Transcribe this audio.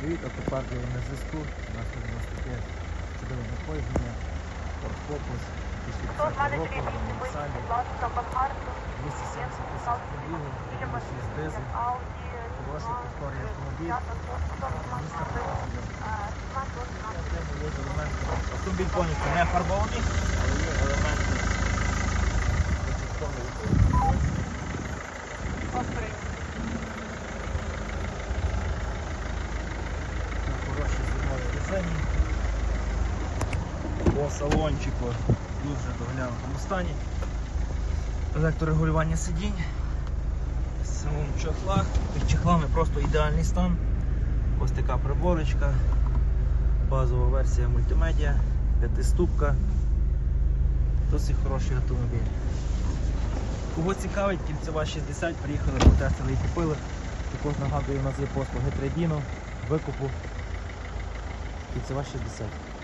Привіт, автопарк є на зв'язку. У нас у нас таке чудове надходження. Ford Focus 2010 року, на універсалі. 270 тисяч пробігу, 1,6 дизель. Хороший повторний автомобіль. Місто показує. Окремо є елементи, Автомобіль повністю не фарбований. Резині. По салончику в дуже доглянутому стані. Електрорегулювання сидінь. В самому чохлах. Під чехлами просто ідеальний стан. Ось така приборочка. Базова версія мультимедіа, п'ятиступка. Досить хороший автомобіль. Кого цікавить, кільцева 60, приїхали, потестили і купили. Також нагадую, у нас є послуги трейдіну, викупу. Кільцева 60.